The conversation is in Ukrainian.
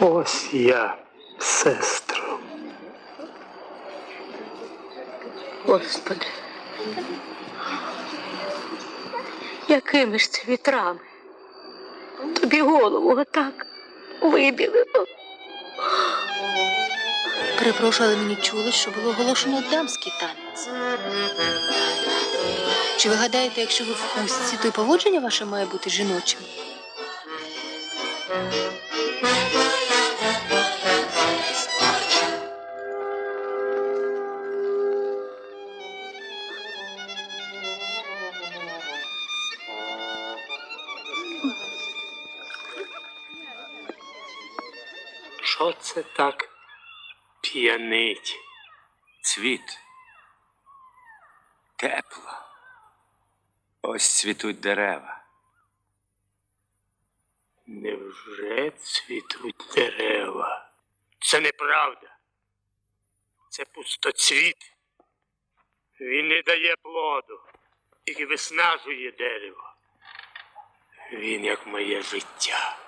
Ось я, сестро. Господи. Якими ж це вітрами? Тобі голову отак вибілило. Перепрошую, але мені чули, що було оголошено дамський танець. Чи ви гадаєте, якщо ви в хустці, то й поводження ваше має бути жіночим? Що це так п'янить? Цвіт. Тепло. Ось цвітуть дерева. Невже цвітуть дерева? Це неправда. Це пустоцвіт. Він не дає плоду, тільки виснажує дерево. Він як моє життя.